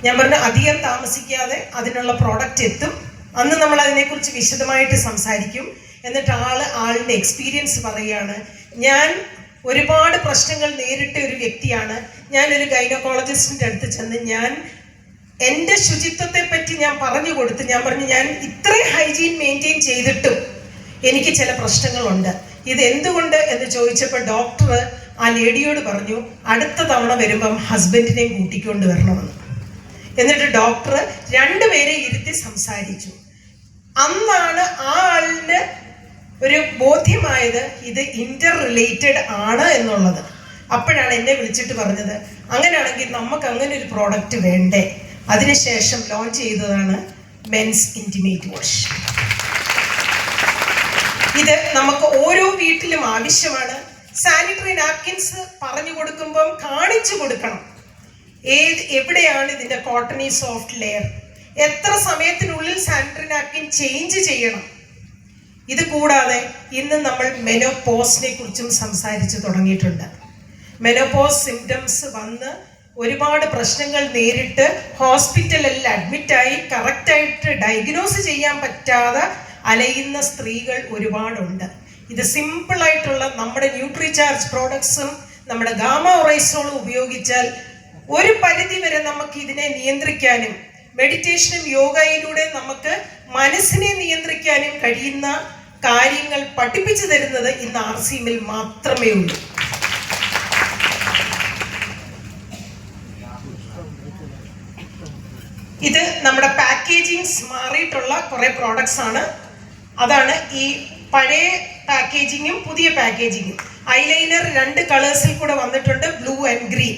ഞാൻ പറഞ്ഞു അധികം താമസിക്കാതെ അതിനുള്ള പ്രോഡക്റ്റ് എത്തും. അന്ന് നമ്മൾ അതിനെക്കുറിച്ച് വിശദമായിട്ട് സംസാരിക്കും. എന്നിട്ട് ആൾ ആളുടെ എക്സ്പീരിയൻസ് പറയുകയാണ് ഞാൻ ഒരുപാട് പ്രശ്നങ്ങൾ നേരിട്ട ഒരു വ്യക്തിയാണ്. ഞാൻ ഒരു ഗൈനക്കോളജിസ്റ്റിന്റെ അടുത്ത് ചെന്ന് ഞാൻ എന്റെ ശുചിത്വത്തെ പറ്റി ഞാൻ പറഞ്ഞു കൊടുത്ത് ഞാൻ പറഞ്ഞു ഞാൻ ഇത്രയും ഹൈജീൻ മെയിന്റെയിൻ ചെയ്തിട്ടും എനിക്ക് ചില പ്രശ്നങ്ങളുണ്ട്. ഇത് എന്തുകൊണ്ട്? എന്ന് ചോദിച്ചപ്പോൾ ഡോക്ടർ ആ ലേഡിയോട് പറഞ്ഞു അടുത്ത തവണ വരുമ്പം ഹസ്ബൻഡിനെയും കൂട്ടിക്കൊണ്ട് വരണമെന്ന്. എന്നിട്ട് ഡോക്ടർ രണ്ടുപേരെ ഇരുത്തി സംസാരിച്ചു. അന്നാണ് ആ ആളിന് ഒരു ബോധ്യമായത് ഇത് ഇന്റർ റിലേറ്റഡ് ആണ് എന്നുള്ളത്. അപ്പോഴാണ് എന്നെ വിളിച്ചിട്ട് പറഞ്ഞത് അങ്ങനെയാണെങ്കിൽ നമുക്ക് അങ്ങനെ ഒരു പ്രോഡക്റ്റ് വേണ്ടേ? അതിനുശേഷം ലോഞ്ച് ചെയ്തതാണ് മെൻസ് ഇന്റിമേറ്റ് വാഷ് ഇത് നമുക്ക് ഓരോ വീട്ടിലും ആവശ്യമാണ്. സാനിറ്ററി നാപ്കിൻസ് പറഞ്ഞു കൊടുക്കുമ്പം കാണിച്ചു കൊടുക്കണം. ഏത് എവിടെയാണ് ഇതിന്റെ കോട്ടണി സോഫ്റ്റ് ലെയർ എത്ര സമയത്തിനുള്ളിൽ സാനിറ്ററി നാപ്കിൻ ചേഞ്ച് ചെയ്യണം? ഇത് കൂടാതെ ഇന്ന് നമ്മൾ മെനോപോസിനെ കുറിച്ചും സംസാരിച്ചു തുടങ്ങിയിട്ടുണ്ട്. മെനോപോസ് സിംറ്റംസ് വന്ന് ഒരുപാട് പ്രശ്നങ്ങൾ നേരിട്ട് ഹോസ്പിറ്റലിൽ അഡ്മിറ്റായി കറക്റ്റായിട്ട് ഡയഗ്നോസ് ചെയ്യാൻ പറ്റാതെ അലയുന്ന സ്ത്രീകൾ ഒരുപാടുണ്ട്. ഇത് സിമ്പിളായിട്ടുള്ള നമ്മുടെ ന്യൂട്രിചാർജ് പ്രോഡക്ട്സും നമ്മുടെ ഗാമ ഒറൈസോളും ഉപയോഗിച്ചാൽ ഒരു പരിധി വരെ നമുക്ക് ഇതിനെ നിയന്ത്രിക്കാനും മെഡിറ്റേഷനും യോഗയിലൂടെ നമുക്ക് മനസ്സിനെ നിയന്ത്രിക്കാനും കഴിയുന്ന കാര്യങ്ങൾ പഠിപ്പിച്ചു തരുന്നത് ഇന്ന് ആർ സി എമ്മിൽ മാത്രമേ ഉള്ളൂ ഇത് നമ്മുടെ പാക്കേജിങ്സ് മാറിയിട്ടുള്ള കുറേ പ്രോഡക്ട്സ് ആണ്. അതാണ് ഈ പഴയ പാക്കേജിങ്ങും പുതിയ പാക്കേജിങ്ങും ഐലൈനർ രണ്ട് കളേഴ്സിൽ കൂടെ വന്നിട്ടുണ്ട് ബ്ലൂ ആൻഡ് ഗ്രീൻ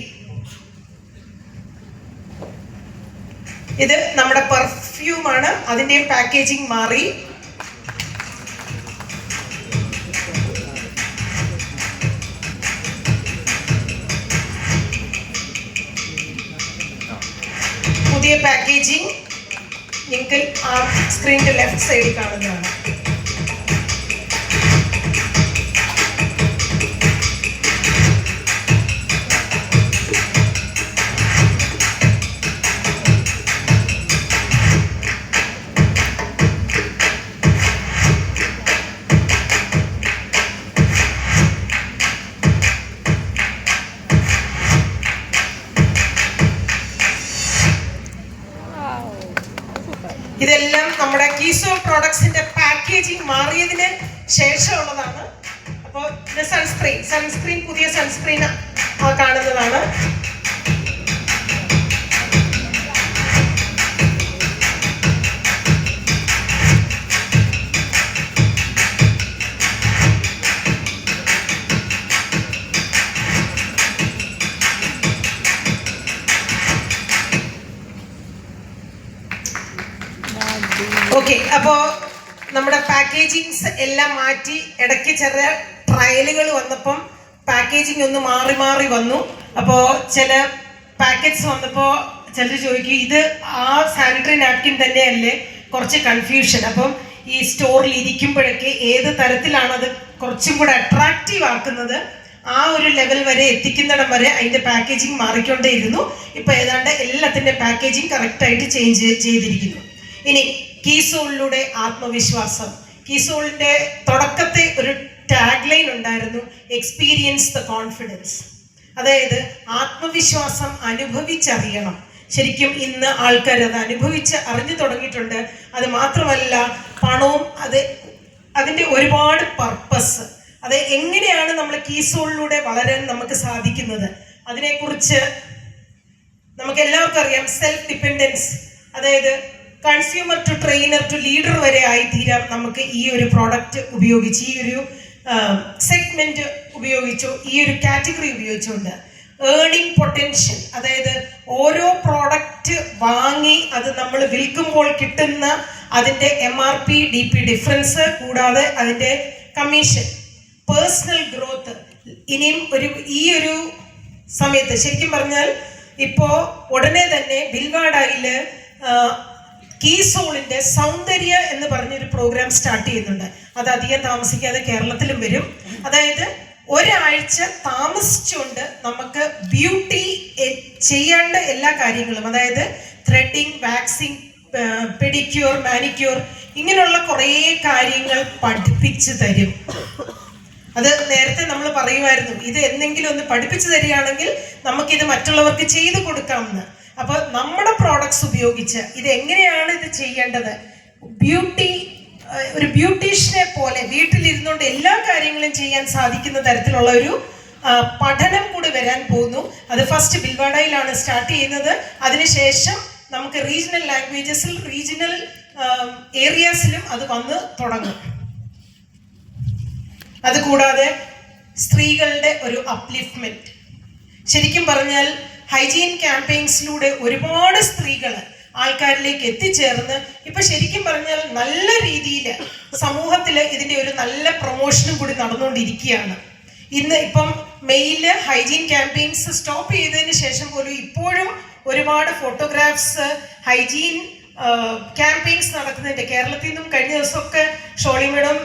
ഇത് നമ്മുടെ പെർഫ്യൂമാണ് അതിന്റെയും പാക്കേജിങ് മാറി. പുതിയ പാക്കേജിങ് നിങ്ങൾക്ക് ആ സ്ക്രീനിന്റെ ലെഫ്റ്റ് സൈഡിൽ കാണുന്നതാണ്. പാക്കേജിങ്സ് എല്ലാം മാറ്റി ഇടയ്ക്ക് ചെറിയ ട്രയലുകൾ വന്നപ്പം പാക്കേജിങ് ഒന്ന് മാറി മാറി വന്നു. അപ്പോൾ ചില പാക്കറ്റ്സ് വന്നപ്പോൾ ചിലർ ചോദിക്കും ഇത് ആ സാനിറ്ററി നാപ്കിൻ തന്നെയല്ലേ? കുറച്ച് കൺഫ്യൂഷൻ അപ്പം ഈ സ്റ്റോറിൽ ഇരിക്കുമ്പോഴൊക്കെ ഏത് തരത്തിലാണ് അത് കുറച്ചും കൂടെ അട്രാക്റ്റീവ് ആക്കുന്നത്? ആ ഒരു ലെവൽ വരെ എത്തിക്കുന്നിടം വരെ അതിന്റെ പാക്കേജിങ് മാറിക്കൊണ്ടേയിരുന്നു. ഇപ്പൊ ഏതാണ്ട് എല്ലാത്തിന്റെ പാക്കേജിങ് കറക്റ്റായിട്ട് ചേഞ്ച് ചെയ്തിരിക്കുന്നു. ഇനി കീസോളിലൂടെ ആത്മവിശ്വാസം. കീസോളിന്റെ തുടക്കത്തെ ഒരു ടാഗ് ലൈൻ ഉണ്ടായിരുന്നു എക്സ്പീരിയൻസ് ദ കോൺഫിഡൻസ് അതായത് ആത്മവിശ്വാസം അനുഭവിച്ചറിയണം. ശരിക്കും ഇന്ന് ആൾക്കാർ അത് അനുഭവിച്ച് അറിഞ്ഞു തുടങ്ങിയിട്ടുണ്ട്. അത് മാത്രമല്ല പണവും അത് അതിന്റെ ഒരുപാട് പർപ്പസ് അത് എങ്ങനെയാണ് നമ്മൾ കീസോളിലൂടെ വളരാൻ നമുക്ക് സാധിക്കുന്നത്? അതിനെക്കുറിച്ച് നമുക്ക് എല്ലാവർക്കും അറിയാം സെൽഫ് ഡിപ്പെൻഡൻസ് അതായത് consumer to trainer to leader വരെ ആയിത്തീരാം നമുക്ക് ഈ ഒരു പ്രോഡക്റ്റ് ഉപയോഗിച്ച് ഈ ഒരു സെഗ്മെന്റ് ഉപയോഗിച്ചോ ഈ ഒരു കാറ്റഗറി ഉപയോഗിച്ചുകൊണ്ട് ഏർണിംഗ് പൊട്ടൻഷ്യൽ അതായത് ഓരോ പ്രോഡക്റ്റ് വാങ്ങി അത് നമ്മൾ വിൽക്കുമ്പോൾ കിട്ടുന്ന അതിന്റെ M R P D P difference കൂടാതെ അതിന്റെ കമ്മീഷൻ പേഴ്സണൽ ഗ്രോത്ത് ഇനിയും ഒരു ഈ ഒരു സമയത്ത് ശരിക്കും പറഞ്ഞാൽ ഇപ്പോൾ ഉടനെ തന്നെ ബിൽവാഡായിൽ കീസോളിന്റെ സൗന്ദര്യ എന്ന് പറഞ്ഞൊരു പ്രോഗ്രാം സ്റ്റാർട്ട് ചെയ്യുന്നുണ്ട്. അത് അധികം താമസിക്കാതെ കേരളത്തിലും വരും. അതായത് ഒരാഴ്ച താമസിച്ചുകൊണ്ട് നമുക്ക് ബ്യൂട്ടി ചെയ്യേണ്ട എല്ലാ കാര്യങ്ങളും അതായത് ത്രെഡിങ് വാക്സിങ് പെഡിക്യൂർ മാനിക്യൂർ ഇങ്ങനെയുള്ള കുറേ കാര്യങ്ങൾ പഠിപ്പിച്ചു തരും. അത് നേരത്തെ നമ്മൾ പറയുമായിരുന്നു ഇത് എന്തെങ്കിലും ഒന്ന് പഠിപ്പിച്ചു തരികയാണെങ്കിൽ നമുക്കിത് മറ്റുള്ളവർക്ക് ചെയ്തു കൊടുക്കാമെന്ന്. അപ്പൊ നമ്മുടെ പ്രോഡക്ട്സ് ഉപയോഗിച്ച് ഇത് എങ്ങനെയാണ് ഇത് ചെയ്യേണ്ടത്? ബ്യൂട്ടി ഒരു ബ്യൂട്ടീഷ്യനെ പോലെ വീട്ടിലിരുന്നുകൊണ്ട് എല്ലാ കാര്യങ്ങളും ചെയ്യാൻ സാധിക്കുന്ന തരത്തിലുള്ള ഒരു പഠനം കൂടി വരാൻ പോകുന്നു. അത് ഫസ്റ്റ് ബിൽവാഡയിലാണ് സ്റ്റാർട്ട് ചെയ്യുന്നത്. അതിനുശേഷം നമുക്ക് റീജിയണൽ ലാംഗ്വേജസിൽ റീജിയണൽ ഏരിയാസിലും അത് വന്ന് തുടങ്ങും. അതുകൂടാതെ സ്ത്രീകളുടെ ഒരു അപ്ലിഫ്റ്റ്മെന്റ് ശരിക്കും പറഞ്ഞാൽ ഹൈജീൻ ക്യാമ്പയിൻസിലൂടെ ഒരുപാട് സ്ത്രീകൾ ആൾക്കാരിലേക്ക് എത്തിച്ചേർന്ന് ഇപ്പൊ ശരിക്കും പറഞ്ഞാൽ നല്ല രീതിയിൽ സമൂഹത്തിൽ ഇതിന്റെ ഒരു നല്ല പ്രൊമോഷനും കൂടി നടന്നുകൊണ്ടിരിക്കുകയാണ്. ഇന്ന് ഇപ്പം മെയിൽ ഹൈജീൻ ക്യാമ്പയിൻസ് സ്റ്റോപ്പ് ചെയ്തതിന് ശേഷം പോലും ഇപ്പോഴും ഒരുപാട് ഫോട്ടോഗ്രാഫ്സ് ഹൈജീൻ ക്യാമ്പയിൻസ് നടക്കുന്നുണ്ട്. കേരളത്തിൽ നിന്നും കഴിഞ്ഞ ദിവസമൊക്കെ ഷോളി മേഡം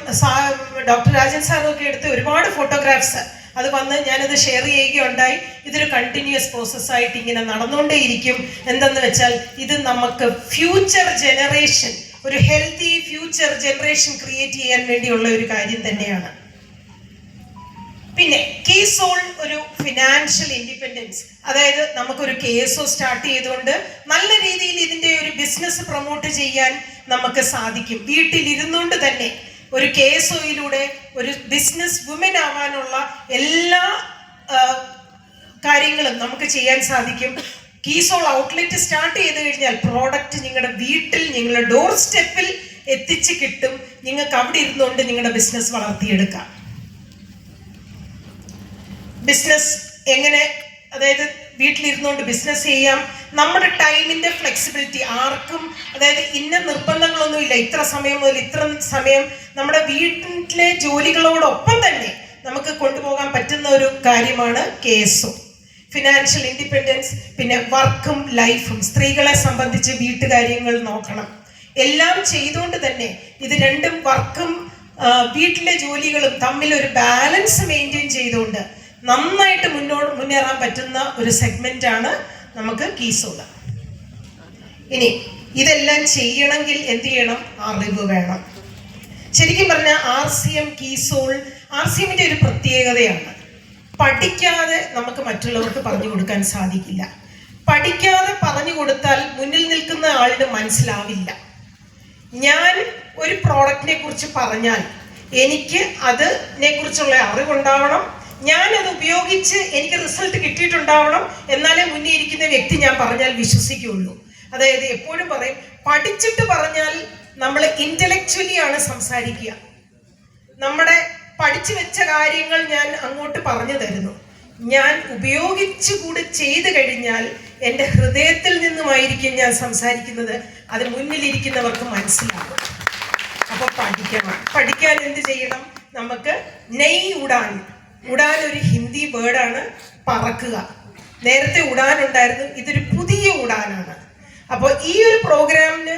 ഡോക്ടർ രാജൻ സാറും ഒക്കെ എടുത്ത് ഒരുപാട് ഫോട്ടോഗ്രാഫ്സ് അത് വന്ന് ഞാനത് ഷെയർ ചെയ്യുകയുണ്ടായി. ഇതൊരു കണ്ടിന്യൂസ് പ്രോസസ്സായിട്ട് ഇങ്ങനെ നടന്നുകൊണ്ടേയിരിക്കും എന്തെന്ന് വെച്ചാൽ ഇത് നമുക്ക് ഫ്യൂച്ചർ ജനറേഷൻ ഒരു ഹെൽത്തി ഫ്യൂച്ചർ ജനറേഷൻ ക്രിയേറ്റ് ചെയ്യാൻ വേണ്ടിയുള്ള ഒരു കാര്യം തന്നെയാണ്. പിന്നെ കേസോൾ ഒരു ഫിനാൻഷ്യൽ ഇൻഡിപെൻഡൻസ് അതായത് നമുക്കൊരു കേസോ സ്റ്റാർട്ട് ചെയ്തുകൊണ്ട് നല്ല രീതിയിൽ ഇതിന്റെ ഒരു ബിസിനസ് പ്രൊമോട്ട് ചെയ്യാൻ നമുക്ക് സാധിക്കും. വീട്ടിലിരുന്നുകൊണ്ട് തന്നെ ഒരു കേസോയിലൂടെ ഒരു ബിസിനസ് വുമൻ ആവാനുള്ള എല്ലാ കാര്യങ്ങളും നമുക്ക് ചെയ്യാൻ സാധിക്കും. കീസോൾ ഔട്ട്ലെറ്റ് സ്റ്റാർട്ട് ചെയ്ത് കഴിഞ്ഞാൽ പ്രോഡക്റ്റ് നിങ്ങളുടെ വീട്ടിൽ നിങ്ങളുടെ ഡോർ സ്റ്റെപ്പിൽ എത്തിച്ച് കിട്ടും. നിങ്ങൾക്ക് അവിടെ ഇരുന്നുകൊണ്ട് നിങ്ങളുടെ ബിസിനസ് വളർത്തിയെടുക്കാം. ബിസിനസ് എങ്ങനെ അതായത് വീട്ടിലിരുന്നുകൊണ്ട് ബിസിനസ് ചെയ്യാം. നമ്മുടെ ടൈമിന്റെ ഫ്ലെക്സിബിലിറ്റി ആർക്കും അതായത് ഇന്ന നിർബന്ധങ്ങളൊന്നുമില്ല. ഇത്ര സമയം മുതൽ ഇത്ര സമയം നമ്മുടെ വീട്ടിലെ ജോലികളോടൊപ്പം തന്നെ നമുക്ക് കൊണ്ടുപോകാൻ പറ്റുന്ന ഒരു കാര്യമാണ് കേസും. ഫിനാൻഷ്യൽ ഇൻഡിപെൻഡൻസ് പിന്നെ വർക്കും ലൈഫും സ്ത്രീകളെ സംബന്ധിച്ച് വീട്ടുകാര്യങ്ങൾ നോക്കണം. എല്ലാം ചെയ്തുകൊണ്ട് തന്നെ ഇത് രണ്ടും വർക്കും വീട്ടിലെ ജോലികളും തമ്മിൽ ഒരു ബാലൻസ് മെയിന്റെയിൻ ചെയ്തുകൊണ്ട് നന്നായിട്ട് മുന്നോട്ട് മുന്നേറാൻ പറ്റുന്ന ഒരു സെഗ്മെന്റ് ആണ് നമുക്ക് കീസോള ഇനി ഇതെല്ലാം ചെയ്യണമെങ്കിൽ എന്ത് ചെയ്യണം? അറിവ് വേണം. ശരിക്കും പറഞ്ഞാൽ R C M കീസോൾ R C എമ്മിന്റെ ഒരു പ്രത്യേകതയാണ്. പഠിക്കാതെ നമുക്ക് മറ്റുള്ളവർക്ക് പറഞ്ഞു കൊടുക്കാൻ സാധിക്കില്ല. പഠിക്കാതെ പറഞ്ഞു കൊടുത്താൽ മുന്നിൽ നിൽക്കുന്ന ആളിന് മനസ്സിലാവില്ല. ഞാൻ ഒരു പ്രോഡക്റ്റിനെ കുറിച്ച് പറഞ്ഞാൽ എനിക്ക് അതിനെ കുറിച്ചുള്ള അറിവുണ്ടാവണം ഞാൻ അത് ഉപയോഗിച്ച് എനിക്ക് റിസൾട്ട് കിട്ടിയിട്ടുണ്ടാവണം എന്നാലേ മുന്നേ ഇരിക്കുന്ന വ്യക്തി ഞാൻ പറഞ്ഞാൽ വിശ്വസിക്കുകയുള്ളൂ. അതായത് എപ്പോഴും പറയും പഠിച്ചിട്ട് പറഞ്ഞാൽ നമ്മൾ ഇന്റലക്ച്വലി ആണ് സംസാരിക്കുക. നമ്മുടെ പഠിച്ചു വെച്ച കാര്യങ്ങൾ ഞാൻ അങ്ങോട്ട് പറഞ്ഞു തരുന്നു. ഞാൻ ഉപയോഗിച്ചു കൂടി ചെയ്തു കഴിഞ്ഞാൽ എന്റെ ഹൃദയത്തിൽ നിന്നുമായിരിക്കും ഞാൻ സംസാരിക്കുന്നത്. അത് മുന്നിലിരിക്കുന്നവർക്ക് മനസ്സിലാകും അപ്പൊ പഠിക്കണം. പഠിക്കാൻ എന്ത് ചെയ്യണം? നമുക്ക് നെയ് ഉടാൻ ഉടാൻ ഒരു ഹിന്ദി വേർഡാണ് പറക്കുക. നേരത്തെ ഉടാൻ ഉണ്ടായിരുന്നു ഇതൊരു പുതിയ ഉടാനാണ്. അപ്പോൾ ഈ ഒരു പ്രോഗ്രാമിന്